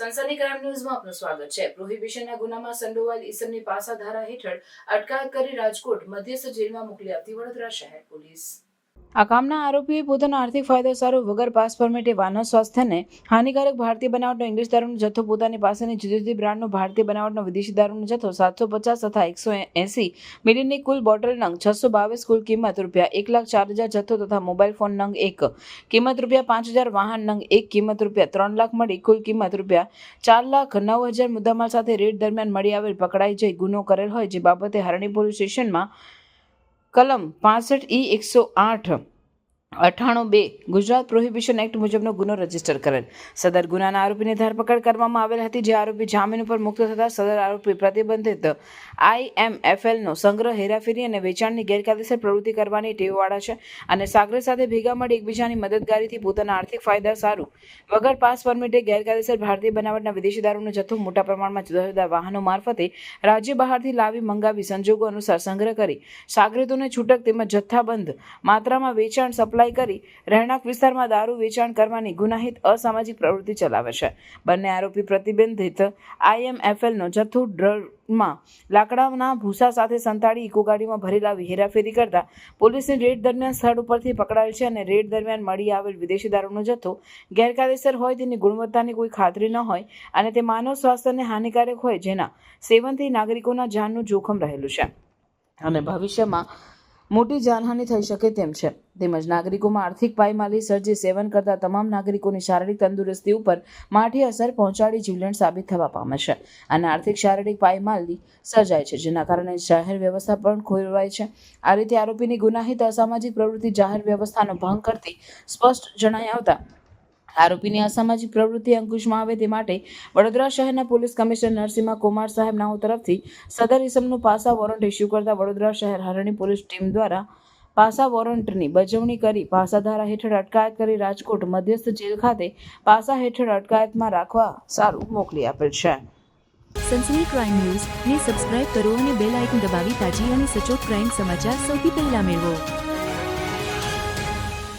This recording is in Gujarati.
સનસની ક્રાઇમ ન્યૂઝમાં આપનું સ્વાગત છે. પ્રોહિબિશનના ગુનામાં સંડોવાયેલ ઈસમની પાસા ધારા હેઠળ અટકાયત કરી રાજકોટ મધ્યસ્થ જેલમાં મોકલી આપતી વડોદરા શહેર પોલીસ. આ કામના આરોપીએ પોતાના આર્થિક ફાયદો સારો વગર પાસ પરમિટે માનવ સ્વાસ્થ્યને હાનિકારક ભારતીય બનાવટનો ઇંગ્લિશ દારૂનો જથ્થો પોતાની પાસેની જુદી જુદી બ્રાન્ડનો ભારતીય બનાવટનો વિદેશી દારૂનો જથ્થો સાતસો પચાસ તથા એકસો એસી મિલીની કુલ બોટલ નંગ છસો બાવીસ કુલ કિંમત રૂપિયા એક લાખ ચાર હજાર જથ્થો તથા મોબાઈલ ફોન નંગ એક કિંમત રૂપિયા પાંચ હજાર વાહન નંગ એક કિંમત રૂપિયા ત્રણ લાખ મળી કુલ કિંમત રૂપિયા ચાર લાખ નવ હજાર મુદ્દામાલ સાથે રેડ દરમિયાન મળી આવેલ પકડાઈ જઈ ગુનો કરેલ હોય જે બાબતે હરણી પોલીસ સ્ટેશનમાં કલમ પાસઠ ઈ એકસો આઠ. અઠ્ઠાણું બે, ગુજરાત પ્રોહિબિશન એક્ટ મુજબનો ગુનો રજિસ્ટર કરેલ. સદર ગુનાના આરોપીની ધરપકડ કરવામાં આવેલ હતી, જે આરોપી જામીન ઉપર મુક્ત થતાં સદર આરોપી પ્રતિબંધિત આઈએમએફએલનો સંગ્રહ, હેરાફેરી અને વેચાણની ગેરકાયદેસર પ્રવૃત્તિ કરવાની ટેવવાળા છે અને સાગર સાથે ભેગા મળી એકબીજાની મદદગારીથી પોતાના આર્થિક ફાયદા સારું. વગર પાસ પરમિટે ગેરકાયદેસર ભારતીય બનાવટના વિદેશી દારૂનો જથ્થો મોટા પ્રમાણમાં જુદા જુદા વાહનો મારફતે રાજ્ય બહારથી લાવી મંગાવી સંજોગો અનુસાર સંગ્રહ કરી. સાગરીતોને છૂટક તેમજ જથ્થાબંધ માત્રામાં વેચાણ, સપ્લાય કરી રહેણાંક વિસ્તારમાં દારૂ વેચાણ કરવાની ગુનાહિત અસામાજિક પ્રવૃત્તિ ચલાવે છે. બંને આરોપી પ્રતિબંધિત આઈએમએફએલનો જથ્થો ડ્રમાં લાકડાના ભૂસા સાથે સંતાડી ઇકો ગાડીમાં ભરી લાવી હેરાફેરી કરતા પોલીસની રેડ દરમિયાન સ્થળ ઉપરથી પકડાયેલ છે અને રેડ દરમિયાન મળી આવેલ વિદેશી દારૂનો જથ્થો ગેરકાયદેસર હોય તેની ગુણવત્તાની કોઈ ખાતરી ન હોય અને તે માનવ સ્વાસ્થ્યને હાનિકારક હોય જેના સેવનથી નાગરિકોના જાનનું જોખમ રહેલું છે. અને ભવિષ્યમાં મોટી જાનહાનિ થઈ શકે તેમ છે. તેમજ નાગરિકોમાં આર્થિક પાયમાલી સર્જી સેવન કરતા તમામ નાગરિકોની શારીરિક તંદુરસ્તી ઉપર માઠી અસર પહોંચાડી જીવલેણ સાબિત થવા પામે છે. અને આર્થિક શારીરિક પાયમાલી સર્જાય છે, જેના કારણે જાહેર વ્યવસ્થા પણ ખોરવાય છે. આ રીતે આરોપીની ગુનાહિત અસામાજિક પ્રવૃત્તિ જાહેર વ્યવસ્થાનો ભંગ કરતી સ્પષ્ટ જણાઈ આવતા આરોપીની અસામાજિક પ્રવૃત્તિ અંકુશમાં આવે તે માટે વડોદરા શહેરના પોલીસ કમિશનર નરસિંહ કુમાર સાહેબ નાઓ તરફથી સદર ઇસમનું પાસા વોરંટ ઇસ્યુ કરતા વડોદરા શહેર હરણી પોલીસ ટીમ દ્વારા પાસા વોરંટની બજવણી કરી પાસા ધારા હેઠળ અટકાયત કરી રાજકોટ મધ્યસ્થ જેલ ખાતે પાસા હેઠળ અટકાયતમાં રાખવા સારું મોકલી આપેલ છે. સનસની ક્રાઇમ ન્યૂઝ ને સબસ્ક્રાઇબ કરો અને બેલ આઇકન દબાવી તાજી અને સચોટ ક્રાઇમ સમાચાર સૌથી પહેલા મેળવો.